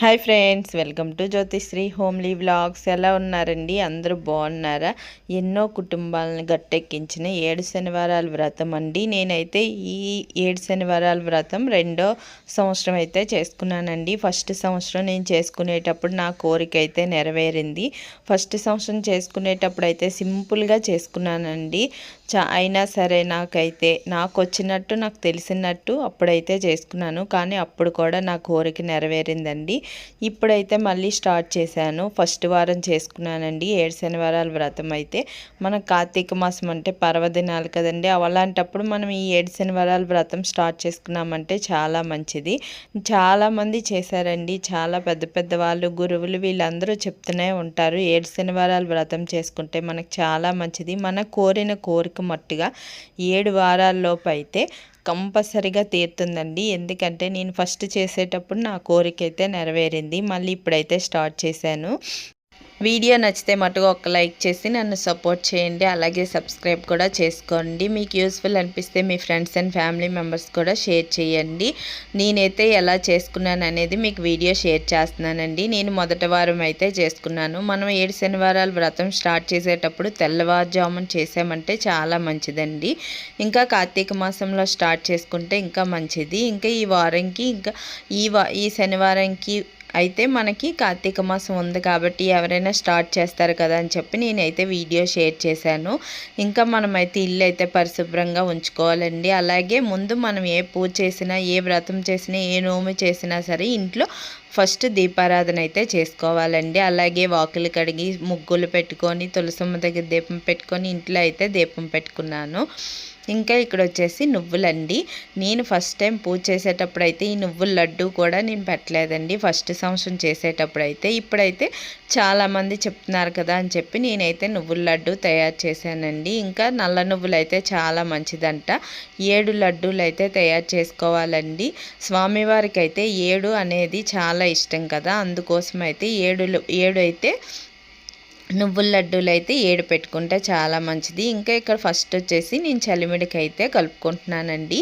Hi friends welcome to Jyothishree homely vlogs. ఎలా ఉన్నారండి? అందరూ బాగున్నారా? ఎన్నో కుటుంబాలను గట్టెక్కించిన ఏడు శనివారాల వ్రతం అండి. నేనైతే ఈ ఏడు శనివారాల వ్రతం రెండో సంవత్సరం అయితే చేసుకున్నానండి. ఫస్ట్ సంవత్సరం నేను చేసుకునేటప్పుడు నా కోరిక అయితే నెరవేరింది. ఫస్ట్ సంవత్సరం చేసుకునేటప్పుడు అయితే సింపుల్గా చేసుకున్నానండి. చా అయినా సరే నాకైతే నాకు వచ్చినట్టు నాకు తెలిసినట్టు అప్పుడైతే చేసుకున్నాను. కానీ అప్పుడు కూడా నా కోరిక నెరవేరిందండి. ఇప్పుడైతే మళ్ళీ స్టార్ట్ చేశాను. ఫస్ట్ వారం చేసుకున్నానండి. ఏడు శనివారాల వ్రతం అయితే. మన కార్తీక మాసం అంటే పర్వదినాలు కదండి. అలాంటప్పుడు మనం ఈ ఏడు శనివారాల వ్రతం స్టార్ట్ చేసుకున్నామంటే చాలా మంచిది. చాలామంది చేశారండి. చాలా పెద్ద పెద్ద వాళ్ళు గురువులు వీళ్ళందరూ చెప్తూనే ఉంటారు. ఏడు శనివారాలు వ్రతం చేసుకుంటే మనకు చాలా మంచిది. మన కోరిన కోరిక మట్టుగా ఏడు వారాల్లోపు అయితే కంపల్సరిగా తీరుతుందండి. ఎందుకంటే నేను ఫస్ట్ చేసేటప్పుడు నా కోరిక అయితే నెరవేరింది. మళ్ళీ ఇప్పుడైతే స్టార్ట్ చేశాను. వీడియో నచ్చితే మటుగా ఒక లైక్ చేసి నన్ను సపోర్ట్ చేయండి. అలాగే సబ్స్క్రైబ్ కూడా చేసుకోండి. మీకు యూస్ఫుల్ అనిపిస్తే మీ ఫ్రెండ్స్ అండ్ ఫ్యామిలీ మెంబర్స్ కూడా షేర్ చేయండి. నేనైతే ఎలా చేసుకున్నాను అనేది మీకు వీడియో షేర్ చేస్తున్నానండి. నేను మొదటి వారం అయితే చేసుకున్నాను. మనం ఏడు శనివారాలు వ్రతం స్టార్ట్ చేసేటప్పుడు తెల్లవారుజామున చేసామంటే చాలా మంచిదండి. ఇంకా కార్తీక మాసంలో స్టార్ట్ చేసుకుంటే ఇంకా మంచిది. ఇంకా ఈ వారంకి ఇంకా ఈ ఈ శనివారంకి అయితే మనకి కార్తీక మాసం ఉంది కాబట్టి ఎవరైనా స్టార్ట్ చేస్తారు కదా అని చెప్పి నేనైతే వీడియో షేర్ చేశాను. ఇంకా మనమైతే ఇల్లు అయితే పరిశుభ్రంగా ఉంచుకోవాలండి. అలాగే ముందు మనం ఏ పూజ చేసినా ఏ వ్రతం చేసినా ఏ నోము చేసినా సరే ఇంట్లో ఫస్ట్ దీపారాధన అయితే చేసుకోవాలండి. అలాగే వాకిలు కడిగి ముగ్గులు పెట్టుకొని తులసమ్మ దగ్గర దీపం పెట్టుకొని ఇంట్లో అయితే దీపం పెట్టుకున్నాను. ఇంకా ఇక్కడ వచ్చేసి నువ్వులండి. నేను ఫస్ట్ టైం పూజ చేసేటప్పుడు అయితే ఈ నువ్వుల లడ్డు కూడా నేను పెట్టలేదండి. ఫస్ట్ సంవత్సరం చేసేటప్పుడు అయితే ఇప్పుడైతే చాలామంది చెప్తున్నారు కదా అని చెప్పి నేనైతే నువ్వుల లడ్డు తయారు చేశానండి. ఇంకా నల్ల నువ్వులు అయితే చాలా మంచిదంట. ఏడు లడ్డూలు అయితే తయారు చేసుకోవాలండి. స్వామివారికి అయితే ఏడు అనేది చాలా ఇష్టం కదా. అందుకోసం అయితే ఏడు ఏడు అయితే నువ్వుల లడ్డూలు అయితే ఏడు పెట్టుకుంటే చాలా మంచిది. ఇంకా ఇక్కడ ఫస్ట్ వచ్చేసి నేను చలిమిడికి అయితే కలుపుకుంటున్నానండి.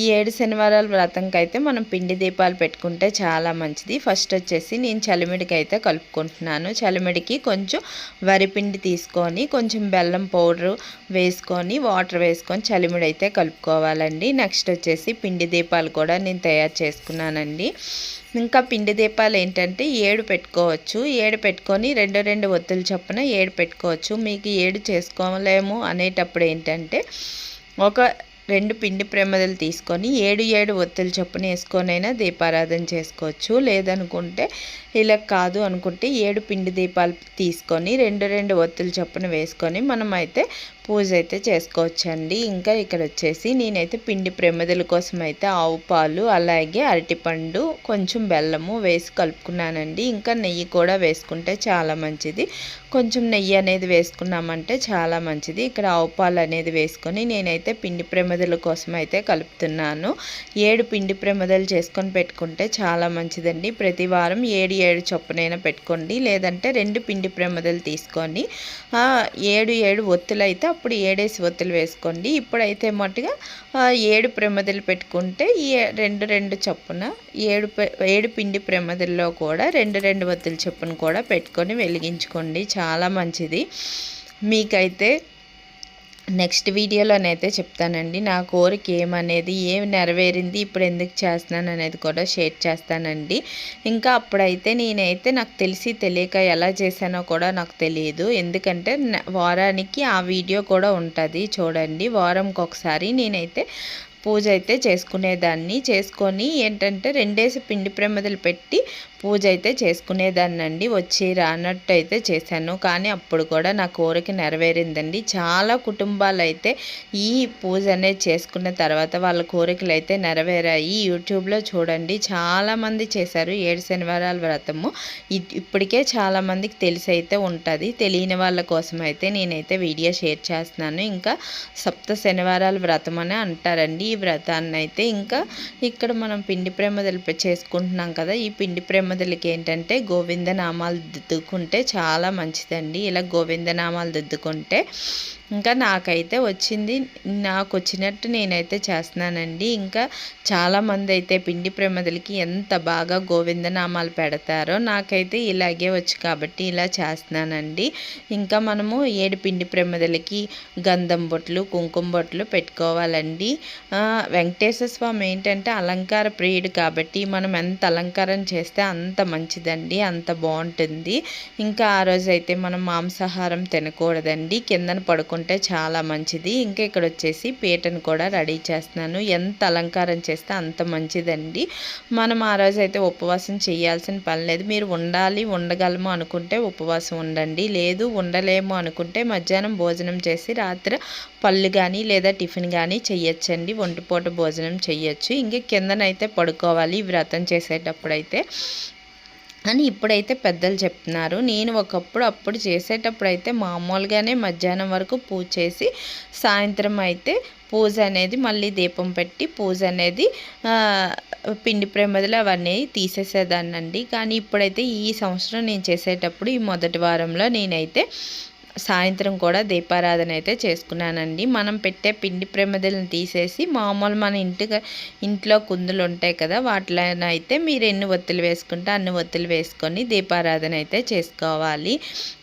ఈ ఏడు శనివారాల వ్రతంకి అయితే మనం పిండి దీపాలు పెట్టుకుంటే చాలా మంచిది. ఫస్ట్ వచ్చేసి నేను చలిమిడికి అయితే కలుపుకుంటున్నాను. చలిమిడికి కొంచెం వరిపిండి తీసుకొని కొంచెం బెల్లం పౌడరు వేసుకొని వాటర్ వేసుకొని చలిమిడి అయితే కలుపుకోవాలండి. నెక్స్ట్ వచ్చేసి పిండి దీపాలు కూడా నేను తయారు చేసుకున్నానండి. ఇంకా పిండి దీపాలు ఏంటంటే ఏడు పెట్టుకోవచ్చు. ఏడు పెట్టుకొని రెండు రెండు ఒత్తులు చొప్పున ఏడు పెట్టుకోవచ్చు. మీకు ఏడు చేసుకోలేము అనేటప్పుడు ఏంటంటే ఒక రెండు పిండి ప్రమదలు తీసుకొని ఏడు ఏడు ఒత్తులు చొప్పున వేసుకొనైనా దీపారాధన చేసుకోవచ్చు. లేదనుకుంటే ఇలా కాదు అనుకుంటే ఏడు పిండి దీపాలు తీసుకొని రెండు రెండు ఒత్తులు చొప్పున వేసుకొని మనమైతే పూజ అయితే చేసుకోవచ్చండి. ఇంకా ఇక్కడ వచ్చేసి నేనైతే పిండి ప్రమిదల కోసం అయితే ఆవు పాలు అలాగే అరటిపండు కొంచెం బెల్లము వేసి కలుపుకున్నానండి. ఇంకా నెయ్యి కూడా వేసుకుంటే చాలా మంచిది. కొంచెం నెయ్యి అనేది వేసుకున్నామంటే చాలా మంచిది. ఇక్కడ ఆవు పాలు అనేది వేసుకొని నేనైతే పిండి ప్రమిదల కోసం అయితే కలుపుతున్నాను. ఏడు పిండి ప్రమిదలు చేసుకొని పెట్టుకుంటే చాలా మంచిదండి. ప్రతి వారం ఏడు ఏడు చొప్పునైనా పెట్టుకోండి. లేదంటే రెండు పిండి ప్రమిదలు తీసుకొని ఏడు ఏడు ఒత్తులు అయితే అప్పుడు ఏడేసి ఒత్తులు వేసుకోండి. ఇప్పుడైతే మట్టుగా ఏడు ప్రమదలు పెట్టుకుంటే ఈ రెండు రెండు చొప్పున ఏడు ఏడు పిండి ప్రమదల్లో కూడా రెండు రెండు ఒత్తుల చొప్పున కూడా పెట్టుకొని వెలిగించుకోండి. చాలా మంచిది. మీకైతే నెక్స్ట్ వీడియోలోనైతే చెప్తానండి. నా కోరిక ఏమనేది ఏం నెరవేరింది ఇప్పుడు ఎందుకు చేస్తున్నాను అనేది కూడా షేర్ చేస్తానండి. ఇంకా అప్పుడైతే నేనైతే నాకు తెలిసి తెలియక ఎలా చేశానో కూడా నాకు తెలియదు. ఎందుకంటే వారానికి ఆ వీడియో కూడా ఉంటుంది చూడండి. వారంకి ఒకసారి నేనైతే పూజ అయితే చేసుకునేదాన్ని. చేసుకొని ఏంటంటే రెండేసి పిండి ప్రమిదలు పెట్టి పూజ అయితే చేసుకునేదాన్నండి వచ్చి రానట్టు అయితే చేశాను. కానీ అప్పుడు కూడా నా కోరిక నెరవేరిందండి. చాలా కుటుంబాలు అయితే ఈ పూజ అనేది చేసుకున్న తర్వాత వాళ్ళ కోరికలు అయితే నెరవేరాయి. యూట్యూబ్లో చూడండి చాలామంది చేశారు. ఏడు శనివారాల వ్రతము. ఇప్పటికే చాలామందికి తెలిసి అయితే ఉంటుంది. తెలియని వాళ్ళ కోసం అయితే నేనైతే వీడియో షేర్ చేస్తున్నాను. ఇంకా సప్త శనివారాల వ్రతం అని అంటారండి ఈ వ్రతాన్ని అయితే ఇంకా ఇక్కడ మనం పిండి ప్రేమ చేసుకుంటున్నాం కదా ఈ పిండి ప్రేమ మొదలకి ఏంటంటే గోవింద నామాలు దిద్దుకుంటే చాలా మంచిదండి. ఇలా గోవింద నామాలు దిద్దుకుంటే ఇంకా నాకైతే వచ్చింది. నాకు వచ్చినట్టు నేనైతే చేస్తున్నానండి. ఇంకా చాలామంది అయితే పిండి ప్రమదలకి ఎంత బాగా గోవిందనామాలు పెడతారో నాకైతే ఇలాగే వచ్చు కాబట్టి ఇలా చేస్తున్నానండి. ఇంకా మనము ఏడు పిండి ప్రమదలకి గంధం బొట్లు కుంకుమ బొట్లు పెట్టుకోవాలండి. వెంకటేశ్వర స్వామి ఏంటంటే అలంకార ప్రియుడు కాబట్టి మనం ఎంత అలంకారం చేస్తే అంత మంచిదండి అంత బాగుంటుంది. ఇంకా ఆ రోజు అయితే మనం మాంసాహారం తినకూడదండి. కిందన పడుకుంటే చాలా మంచిది. ఇంకా ఇక్కడ వచ్చేసి పీటను కూడా రెడీ చేస్తున్నాను. ఎంత అలంకారం చేస్తే అంత మంచిదండి. మనం ఆ రోజు అయితే ఉపవాసం చేయాల్సిన పని లేదు. మీరు ఉండాలి ఉండగలము అనుకుంటే ఉపవాసం ఉండండి. లేదు ఉండలేము అనుకుంటే మధ్యాహ్నం భోజనం చేసి రాత్రి పళ్ళు కానీ లేదా టిఫిన్ కానీ చెయ్యొచ్చండి. ఒంటిపూట భోజనం చెయ్యొచ్చు. ఇంకా కిందనైతే పడుకోవాలి. వ్రతం చేసేటప్పుడు అయితే అని ఇప్పుడైతే పెద్దలు చెప్తున్నారు. నేను ఒకప్పుడు అప్పుడు చేసేటప్పుడు అయితే మామూలుగానే మధ్యాహ్నం వరకు పూజ చేసి సాయంత్రం అయితే పూజ అనేది మళ్ళీ దీపం పెట్టి పూజ అనేది పిండి ప్రమదలు అవన్నీ తీసేసేదాన్నండి. కానీ ఇప్పుడైతే ఈ సంవత్సరం నేను చేసేటప్పుడు ఈ మొదటి వారంలో నేనైతే సాయంత్రం కూడా దీపారాధన అయితే చేసుకున్నానండి. మనం పెట్టే పిండి ప్రమిదలను తీసేసి మామూలు మన ఇంటికి ఇంట్లో కుందులు ఉంటాయి కదా వాటిలో అయితే మీరు ఎన్ని ఒత్తులు వేసుకుంటే అన్ని ఒత్తులు వేసుకొని దీపారాధన అయితే చేసుకోవాలి.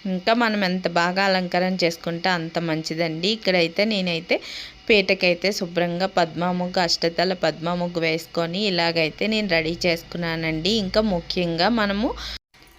ఇంకా మనం ఎంత బాగా అలంకరణ చేసుకుంటే అంత మంచిదండి. ఇక్కడైతే నేనైతే పీటకైతే శుభ్రంగా పద్మాముగ్గు అష్టతల పద్మాముగ్గు వేసుకొని ఇలాగైతే నేను రెడీ చేసుకున్నానండి. ఇంకా ముఖ్యంగా మనము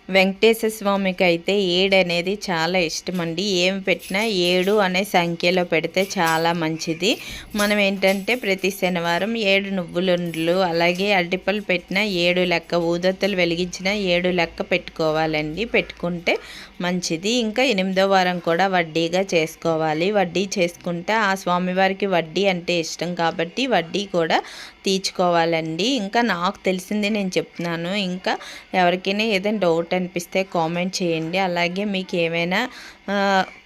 వెంకటేశ్వర స్వామికి అయితే ఏడు అనేది చాలా ఇష్టం అండి ఏం పెట్టినా ఏడు అనే సంఖ్యలో పెడితే చాలా మంచిది. మనం ఏంటంటే ప్రతి శనివారం ఏడు నువ్వులుండ్లు అలాగే అడ్డిపళ్ళు పెట్టిన ఏడు లెక్క ఊదొత్తులు వెలిగించిన ఏడు లెక్క పెట్టుకోవాలండి. పెట్టుకుంటే మంచిది. ఇంకా ఎనిమిదో వారం కూడా వడ్డీగా చేసుకోవాలి. వడ్డీ చేసుకుంటే ఆ స్వామివారికి వడ్డీ అంటే ఇష్టం కాబట్టి వడ్డీ కూడా తీర్చుకోవాలండి. ఇంకా నాకు తెలిసింది నేను చెప్తున్నాను. ఇంకా ఎవరికైనా ఏదైనా డౌట్ అనిపిస్తే కామెంట్ చేయండి. అలాగే మీకు ఏమైనా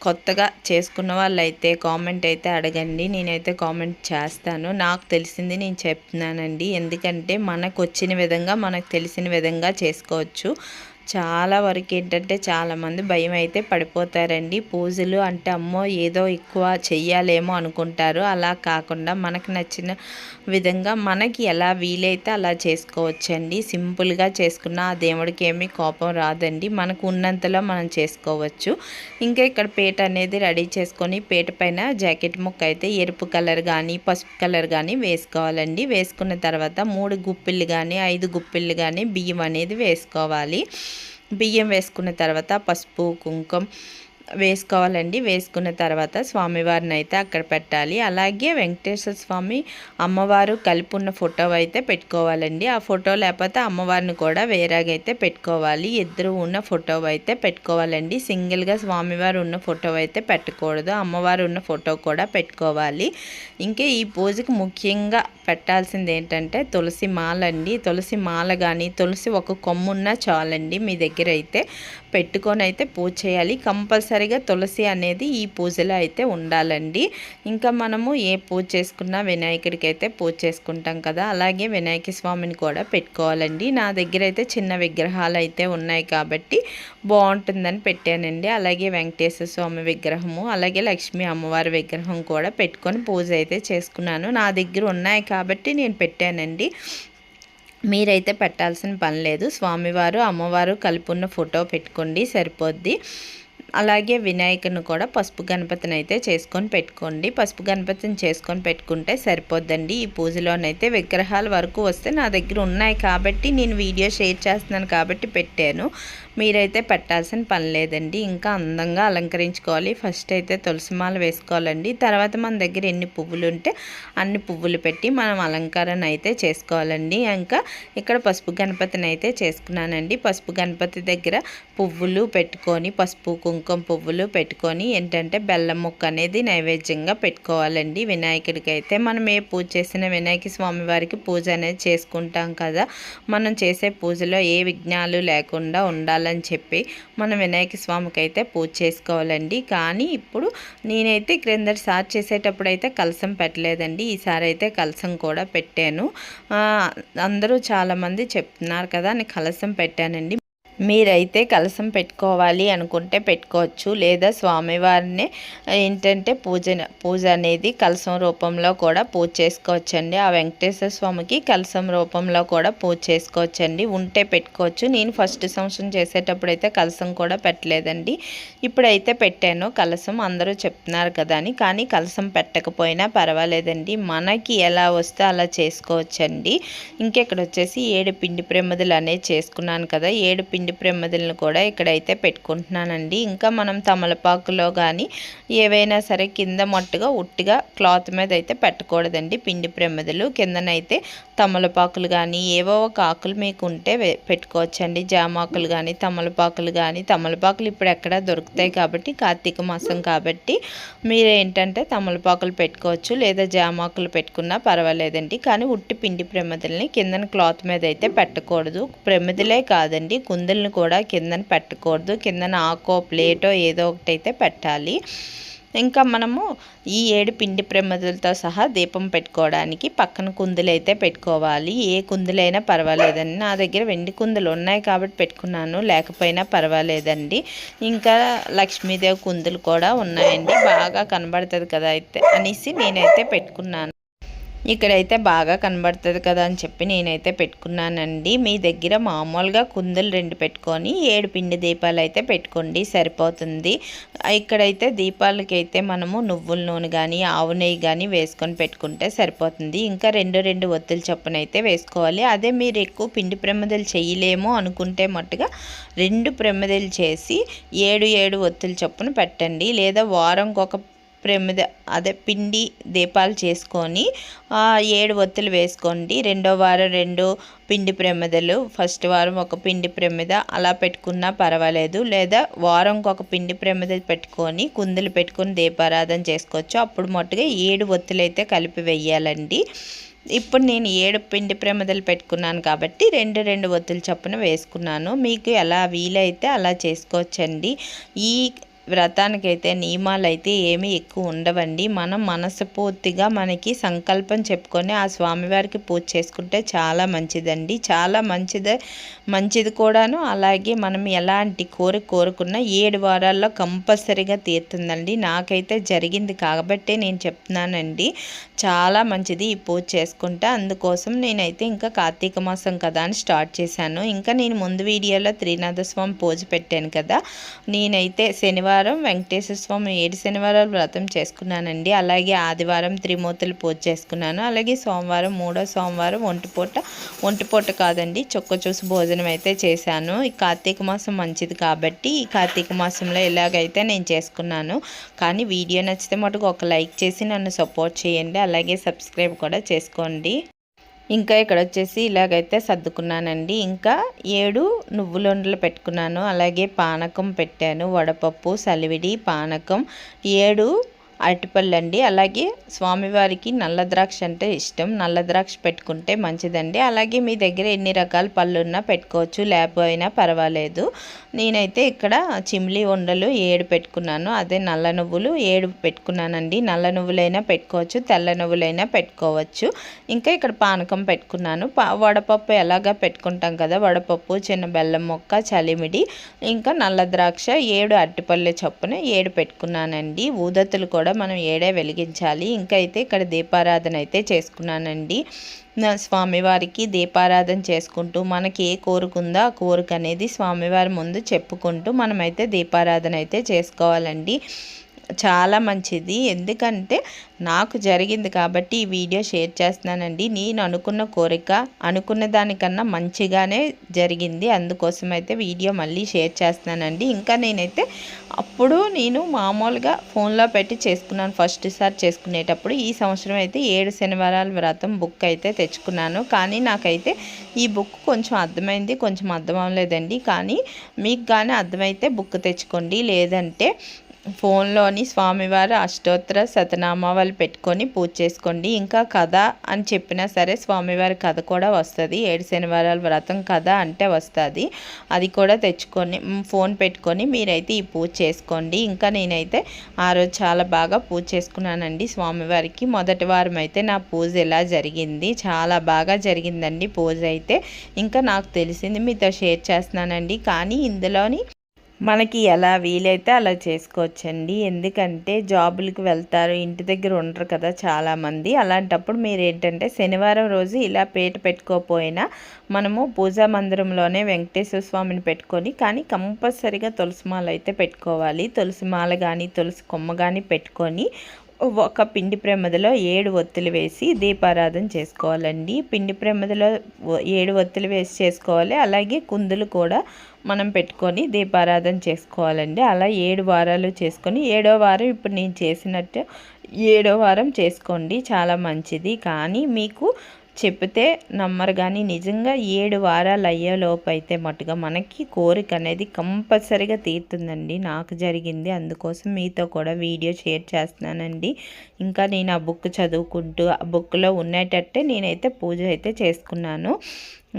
కొత్తగా చేసుకున్న వాళ్ళైతే కామెంట్ అయితే అడగండి. నేనైతే కామెంట్ చేస్తాను. నాకు తెలిసింది నేను చెప్తున్నానండి. ఎందుకంటే మనకు వచ్చిన విధంగా మనకు తెలిసిన విధంగా చేసుకోవచ్చు. చాలా వరకు ఏంటంటే చాలామంది భయం అయితే పడిపోతారండి. పూజలు అంటే అమ్మో ఏదో ఎక్కువ చెయ్యాలేమో అనుకుంటారు. అలా కాకుండా మనకు నచ్చిన విధంగా మనకి ఎలా వీలైతే అలా చేసుకోవచ్చండి. సింపుల్గా చేసుకున్న ఆ దేవుడికి ఏమీ కోపం రాదండి. మనకు ఉన్నంతలో మనం చేసుకోవచ్చు. ఇంకా ఇక్కడ పేట అనేది రెడీ చేసుకొని పేట పైన జాకెట్ ముక్క అయితే ఎరుపు కలర్ కానీ పసుపు కలర్ కానీ వేసుకోవాలండి. వేసుకున్న తర్వాత మూడు గుప్పిళ్ళు కానీ ఐదు గుప్పిళ్ళు కానీ బియ్యం అనేది వేసుకోవాలి. బియ్యం వేసుకున్న తర్వాత పసుపు కుంకుమ వేసుకోవాలండి. వేసుకున్న తర్వాత స్వామివారిని అయితే అక్కడ పెట్టాలి. అలాగే వెంకటేశ్వర స్వామి అమ్మవారు కలిపి ఉన్న ఫోటో అయితే పెట్టుకోవాలండి. ఆ ఫోటో లేకపోతే అమ్మవారిని కూడా వేరేగా అయితే పెట్టుకోవాలి. ఇద్దరు ఉన్న ఫోటో అయితే పెట్టుకోవాలండి. సింగిల్గా స్వామివారు ఉన్న ఫోటో అయితే పెట్టకూడదు. అమ్మవారు ఉన్న ఫోటో కూడా పెట్టుకోవాలి. ఇంకా ఈ పూజకి ముఖ్యంగా పెట్టాల్సింది ఏంటంటే తులసి మాల అండి తులసి మాల కానీ తులసి ఒక కొమ్మున్నా చాలండి. మీ దగ్గర అయితే పెట్టుకొని అయితే పూజ చేయాలి. కంపల్సరీగా తులసి అనేది ఈ పూజలో అయితే ఉండాలండి. ఇంకా మనము ఏ పూజ చేసుకున్నా వినాయకుడికి అయితే పూజ చేసుకుంటాం కదా. అలాగే వినాయక స్వామిని కూడా పెట్టుకోవాలండి. నా దగ్గర అయితే చిన్న విగ్రహాలు అయితే ఉన్నాయి కాబట్టి బాగుంటుందని పెట్టానండి. అలాగే వెంకటేశ్వర స్వామి విగ్రహము అలాగే లక్ష్మీ అమ్మవారి విగ్రహం కూడా పెట్టుకొని పూజ అయితే చేసుకున్నాను. నా దగ్గర ఉన్నాయి కాబట్టి నేను పెట్టానండి. మీరైతే పెట్టాల్సిన పని లేదు. స్వామివారు అమ్మవారు కలిపి ఉన్న ఫోటో పెట్టుకోండి సరిపోద్ది. అలాగే వినాయకుని కూడా పసుపు గణపతిని అయితే చేసుకొని పెట్టుకోండి. పసుపు గణపతిని చేసుకొని పెట్టుకుంటే సరిపోద్దండి. ఈ పూజలోనైతే విగ్రహాల వరకు వస్తే నా దగ్గర ఉన్నాయి కాబట్టి నేను వీడియో షేర్ చేస్తున్నాను కాబట్టి పెట్టాను. మీరైతే పెట్టాల్సిన పని లేదండి. ఇంకా అందంగా అలంకరించుకోవాలి. ఫస్ట్ అయితే తులసిమాల వేసుకోవాలండి. తర్వాత మన దగ్గర ఎన్ని పువ్వులు ఉంటే అన్ని పువ్వులు పెట్టి మనం అలంకరణ అయితే చేసుకోవాలండి. ఇంకా ఇక్కడ పసుపు గణపతిని అయితే చేసుకున్నానండి. పసుపు గణపతి దగ్గర పువ్వులు పెట్టుకొని పసుపు కుంకుమ పువ్వులు పెట్టుకొని ఏంటంటే బెల్లం ముక్క అనేది నైవేద్యంగా పెట్టుకోవాలండి. వినాయకుడికి అయితే మనం ఏ పూజ చేసిన వినాయక స్వామి వారికి పూజ అనేది చేసుకుంటాం కదా. మనం చేసే పూజలో ఏ విఘ్నాలు లేకుండా ఉండాలి ఉండాలని చెప్పి మనం వినాయక స్వామికి అయితే పూజ చేసుకోవాలండి. కానీ ఇప్పుడు నేనైతే క్రిందటిసారి చేసేటప్పుడు అయితే కలసం పెట్టలేదండి. ఈసారి అయితే కలసం కూడా పెట్టాను. అందరూ చాలామంది చెప్తున్నారు కదా అని కలసం పెట్టానండి. మీరైతే కలసం పెట్టుకోవాలి అనుకుంటే పెట్టుకోవచ్చు. లేదా స్వామివారిని ఏంటంటే పూజ పూజ అనేది కలసం రూపంలో కూడా పూజ చేసుకోవచ్చండి. ఆ వెంకటేశ్వర స్వామికి కలసం రూపంలో కూడా పూజ చేసుకోవచ్చండి. ఉంటే పెట్టుకోవచ్చు. నేను ఫస్ట్ సంవత్సరం చేసేటప్పుడు అయితే కలసం కూడా పెట్టలేదండి. ఇప్పుడైతే పెట్టాను. కలసం అందరూ చెప్తున్నారు కదా అని. కానీ కలసం పెట్టకపోయినా పర్వాలేదండి. మనకి ఎలా వస్తే అలా చేసుకోవచ్చండి. ఇంకెక్కడ వచ్చేసి ఏడు పిండి ప్రమిదలు అనేది చేసుకున్నాను కదా. ఏడు పిండి పిండి ప్రమిదలను కూడా ఇక్కడైతే పెట్టుకుంటున్నానండి. ఇంకా మనం తమలపాకులో కానీ ఏవైనా సరే కింద మట్టుగా ఉట్టిగా క్లాత్ మీద అయితే పెట్టకూడదండి పిండి ప్రమిదలు. కిందనైతే తమలపాకులు కానీ ఏవో ఒక ఆకులు మీకు ఉంటే పెట్టుకోవచ్చండి. జామాకులు కానీ తమలపాకులు కానీ తమలపాకులు ఇప్పుడు ఎక్కడ దొరుకుతాయి కాబట్టి కార్తీక మాసం కాబట్టి మీరు ఏంటంటే తమలపాకులు పెట్టుకోవచ్చు. లేదా జామాకులు పెట్టుకున్నా పర్వాలేదండి. కానీ ఉట్టి పిండి ప్రమిదల్ని కిందన క్లాత్ మీద అయితే పెట్టకూడదు. ప్రమిదలే కాదండి. కుందల్ని కుందులను కూడా కిందన పెట్టకూడదు. కిందన ఆకో ప్లేటో ఏదో ఒకటి అయితే పెట్టాలి. ఇంకా మనము ఈ ఏడు పిండి ప్రమిదలతో సహా దీపం పెట్టుకోవడానికి పక్కన కుందులు అయితే పెట్టుకోవాలి. ఏ కుందులైనా పర్వాలేదండి. నా దగ్గర వెండి కుందులు ఉన్నాయి కాబట్టి పెట్టుకున్నాను. లేకపోయినా పర్వాలేదండి. ఇంకా లక్ష్మీదేవి కుందులు కూడా ఉన్నాయండి. బాగా కనబడుతుంది కదా అయితే అనేసి నేనైతే పెట్టుకున్నాను. ఇక్కడైతే బాగా కనబడుతుంది కదా అని చెప్పి నేనైతే పెట్టుకున్నానండి. మీ దగ్గర మామూలుగా కుందలు రెండు పెట్టుకొని ఏడు పిండి దీపాలు అయితే పెట్టుకోండి సరిపోతుంది. ఇక్కడైతే దీపాలకి అయితే మనము నువ్వుల నూనె కానీ ఆవు నెయ్యి కానీ వేసుకొని పెట్టుకుంటే సరిపోతుంది. ఇంకా రెండు రెండు ఒత్తుల చొప్పున అయితే వేసుకోవాలి. అదే మీరు ఎక్కువ పిండి ప్రమదలు చేయలేము అనుకుంటే మట్టుగా రెండు ప్రమదలు చేసి ఏడు ఏడు ఒత్తుల చొప్పున పెట్టండి. లేదా వారంకి ఒక ప్రమిద అదే పిండి దీపాలు చేసుకొని ఏడు ఒత్తులు వేసుకోండి. రెండో వారం రెండు పిండి ప్రమిదలు. ఫస్ట్ వారం ఒక పిండి ప్రమిద అలా పెట్టుకున్నా పర్వాలేదు. లేదా వారంకి ఒక పిండి ప్రమిద పెట్టుకొని కుందులు పెట్టుకొని దీపారాధన చేసుకోవచ్చు. అప్పుడు మొట్టగా ఏడు ఒత్తులు అయితే కలిపి వెయ్యాలండి. ఇప్పుడు నేను ఏడు పిండి ప్రమిదలు పెట్టుకున్నాను కాబట్టి రెండు రెండు ఒత్తులు చొప్పున వేసుకున్నాను. మీకు ఎలా వీలైతే అలా చేసుకోవచ్చండి. ఈ వ్రతానికైతే నియమాలు అయితే ఏమీ ఎక్కువ ఉండవండి. మనం మనస్ఫూర్తిగా మనకి సంకల్పం చెప్పుకొని ఆ స్వామివారికి పూజ చేసుకుంటే చాలా మంచిదండి. చాలా మంచిది మంచిది కూడాను. అలాగే మనం ఎలాంటి కోరిక కోరుకున్నా ఏడు వారాల్లో కంపల్సరీగా తీరుతుందండి. నాకైతే జరిగింది కాబట్టి నేను చెప్తున్నానండి. చాలా మంచిది ఈ పూజ చేసుకుంటే. అందుకోసం నేనైతే ఇంకా కార్తీక మాసం కదా అని స్టార్ట్ చేశాను. ఇంకా నేను ముందు వీడియోలో త్రినాథస్వామి పూజ పెట్టాను కదా. నేనైతే శనివారం శనివారం వెంకటేశ్వర స్వామి ఏడు శనివారాలు వ్రతం చేసుకున్నానండి. అలాగే ఆదివారం త్రిమూర్తులు పూజ చేసుకున్నాను. అలాగే సోమవారం మూడో సోమవారం ఒంటిపూట ఒంటిపూట కాదండి చొక్క చూసి భోజనం అయితే చేశాను. ఈ కార్తీక మాసం మంచిది కాబట్టి ఈ కార్తీక మాసంలో ఇలాగైతే నేను చేసుకున్నాను. కానీ వీడియో నచ్చితే మటుకు ఒక లైక్ చేసి నన్ను సపోర్ట్ చేయండి. అలాగే సబ్స్క్రైబ్ కూడా చేసుకోండి. ఇంకా ఇక్కడ వచ్చేసి ఇలాగైతే సర్దుకున్నానండి. ఇంకా ఏడు నువ్వులుండలు పెట్టుకున్నాను. అలాగే పానకం పెట్టాను. వడపప్పు సలివిడి పానకం ఏడు అరటిపళ్ళు అండి అలాగే స్వామివారికి నల్ల ద్రాక్ష అంటే ఇష్టం. నల్ల ద్రాక్ష పెట్టుకుంటే మంచిదండి. అలాగే మీ దగ్గర ఎన్ని రకాల పళ్ళు ఉన్నా పెట్టుకోవచ్చు లేకపోయినా పర్వాలేదు. నేనైతే ఇక్కడ చిమ్లీ ఉండలు ఏడు పెట్టుకున్నాను. అదే నల్ల నువ్వులు ఏడు పెట్టుకున్నానండి. నల్ల నువ్వులైనా పెట్టుకోవచ్చు. తెల్ల నువ్వులైనా పెట్టుకోవచ్చు. ఇంకా ఇక్కడ పానకం పెట్టుకున్నాను. వడపప్పు ఎలాగా పెట్టుకుంటాం కదా వడపప్పు చిన్న బెల్లం మొక్క చలిమిడి ఇంకా నల్ల ద్రాక్ష ఏడు అరటిపల్లె చొప్పున ఏడు పెట్టుకున్నానండి. ఊదతులు కూడా మనం ఏడే వెలిగించాలి. ఇంకా అయితే ఇక్కడ దీపారాధన అయితే చేసుకున్నానండి. స్వామివారికి దీపారాధన చేసుకుంటూ మనకి ఏ కోరుకుందో ఆ కోరిక అనేది స్వామివారి ముందు చెప్పుకుంటూ మనమైతే దీపారాధన అయితే చేసుకోవాలండి. చాలా మంచిది. ఎందుకంటే నాకు జరిగింది కాబట్టి ఈ వీడియో షేర్ చేస్తున్నానండి. నేను అనుకున్న కోరిక అనుకున్న దానికన్నా మంచిగానే జరిగింది. అందుకోసం అయితే వీడియో మళ్ళీ షేర్ చేస్తున్నానండి. ఇంకా నేనైతే అప్పుడు నేను మామూలుగా ఫోన్లో పెట్టి చేసుకున్నాను. ఫస్ట్ సారి చేసుకునేటప్పుడు ఈ సంవత్సరం అయితే ఏడు శనివారాల వ్రతం బుక్ అయితే తెచ్చుకున్నాను. కానీ నాకైతే ఈ బుక్ కొంచెం అర్థమైంది కొంచెం అర్థం అవ్వలేదండి కానీ మీకు కానీ అర్థమైతే బుక్ తెచ్చుకోండి. లేదంటే ఫోన్లోని స్వామివారి అష్టోత్తర శతనామాలు పెట్టుకొని పూజ చేసుకోండి. ఇంకా కథ అని చెప్పినా సరే స్వామివారి కథ కూడా వస్తుంది. ఏడు శనివారాల వ్రతం కథ అంటే వస్తుంది. అది కూడా తెచ్చుకొని ఫోన్ పెట్టుకొని మీరైతే ఈ పూజ చేసుకోండి. ఇంకా నేనైతే ఆ రోజు చాలా బాగా పూజ చేసుకున్నానండి స్వామివారికి. మొదటి వారం అయితే నా పూజ ఎలా జరిగింది చాలా బాగా జరిగిందండి పూజ అయితే. ఇంకా నాకు తెలిసింది మీతో షేర్ చేస్తున్నానండి. కానీ ఇందులోని మనకి ఎలా వీలైతే అలా చేసుకోవచ్చండి. ఎందుకంటే జాబులకు వెళ్తారు ఇంటి దగ్గర ఉండరు కదా చాలామంది. అలాంటప్పుడు మీరు ఏంటంటే శనివారం రోజు ఇలా పేట పెట్టుకోకపోయినా మనము పూజా మందిరంలోనే వెంకటేశ్వర స్వామిని పెట్టుకొని కానీ కంపల్సరిగా తులసిమాల అయితే పెట్టుకోవాలి. తులసిమాల కానీ తులసి కొమ్మ కానీ పెట్టుకొని ఒక పిండి ప్రమదలో ఏడు ఒత్తులు వేసి దీపారాధన చేసుకోవాలండి. పిండి ప్రమదలో ఏడు ఒత్తులు వేసి చేసుకోవాలి. అలాగే కుందులు కూడా మనం పెట్టుకొని దీపారాధన చేసుకోవాలండి. అలా ఏడు వారాలు చేసుకొని ఏడో వారం ఇప్పుడు నేను చేసినట్టు ఏడో వారం చేసుకోండి. చాలా మంచిది. కానీ మీకు చెప్తే నమ్మరు కానీ నిజంగా ఏడు వారాలు అయ్యేలోపు అయితే మటుగా మనకి కోరిక అనేది కంపల్సరీగా తీరుతుందండి. నాకు జరిగింది. అందుకోసం మీతో కూడా వీడియో షేర్ చేస్తున్నానండి. ఇంకా నేను ఆ బుక్ చదువుకుంటూ ఆ బుక్లో ఉండేటట్టే నేనైతే పూజ అయితే చేసుకున్నాను.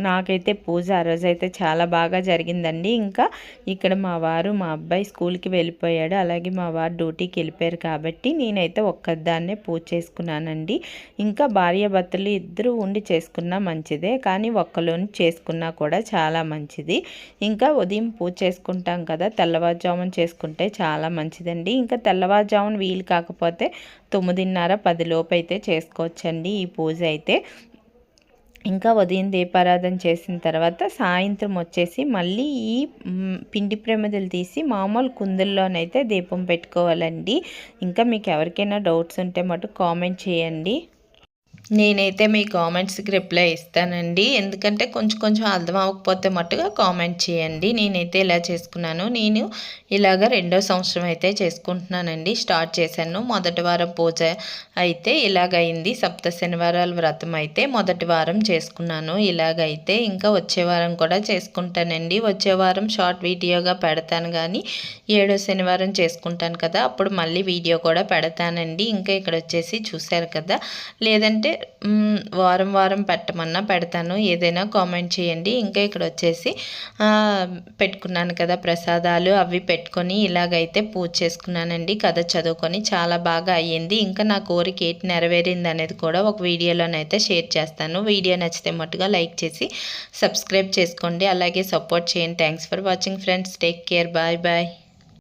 నాకైతే పూజ ఆ రోజు అయితే చాలా బాగా జరిగిందండి. ఇంకా ఇక్కడ మా వారు మా అబ్బాయి స్కూల్కి వెళ్ళిపోయాడు. అలాగే మా వారు డ్యూటీకి వెళ్ళిపోయారు కాబట్టి నేనైతే ఒక్కదాన్నే పూజ చేసుకున్నానండి. ఇంకా భార్యాభర్తలు ఇద్దరు ఉండి చేసుకున్నా మంచిదే కానీ ఒక్కలోని చేసుకున్నా కూడా చాలా మంచిది. ఇంకా ఉదయం పూజ చేసుకుంటాం కదా తెల్లవారుజామున చేసుకుంటే చాలా మంచిదండి. ఇంకా తెల్లవారుజామున వీలు కాకపోతే తొమ్మిదిన్నర పది లోపు అయితే చేసుకోవచ్చండి ఈ పూజ అయితే. ఇంకా ఉదయం దీపారాధన చేసిన తర్వాత సాయంత్రం వచ్చేసి మళ్ళీ ఈ పిండి ప్రమిదలు తీసి మామూలు కుందుల్లోనైతే దీపం పెట్టుకోవాలండి. ఇంకా మీకు ఎవరికైనా డౌట్స్ ఉంటే మటు కామెంట్ చేయండి. నేనైతే మీ కామెంట్స్కి రిప్లై ఇస్తానండి. ఎందుకంటే కొంచెం కొంచెం అర్థం అవ్వకపోతే మట్టుగా కామెంట్ చేయండి. నేనైతే ఇలా చేసుకున్నాను. నేను ఇలాగ రెండో సంవత్సరం అయితే చేసుకుంటున్నానండి. స్టార్ట్ చేశాను. మొదటి వారం పూజ అయితే ఇలాగైంది. సప్త శనివారాల వ్రతం అయితే మొదటి వారం చేసుకున్నాను. ఇలాగైతే ఇంకా వచ్చే వారం కూడా చేసుకుంటానండి. వచ్చే వారం షార్ట్ వీడియోగా పెడతాను కానీ ఏడో శనివారం చేసుకుంటాను కదా అప్పుడు మళ్ళీ వీడియో కూడా పెడతానండి. ఇంకా ఇక్కడ వచ్చేసి చూశారు కదా లేదంటే వారం వారం పెట్టమన్నా పెడతాను. ఏదైనా కామెంట్ చేయండి. ఇంకా ఇక్కడ వచ్చేసి పెట్టుకున్నాను కదా ప్రసాదాలు అవి పెట్టుకొని ఇలాగైతే పూజ చేసుకున్నానండి. కథ చదువుకొని చాలా బాగా అయ్యింది. ఇంకా నా కోరిక ఏంటి నెరవేరింది అనేది కూడా ఒక వీడియోలోనైతే షేర్ చేస్తాను. వీడియో నచ్చితే మట్టుగా లైక్ చేసి సబ్స్క్రైబ్ చేసుకోండి. అలాగే సపోర్ట్ చేయండి. Thanks for watching friends take care bye bye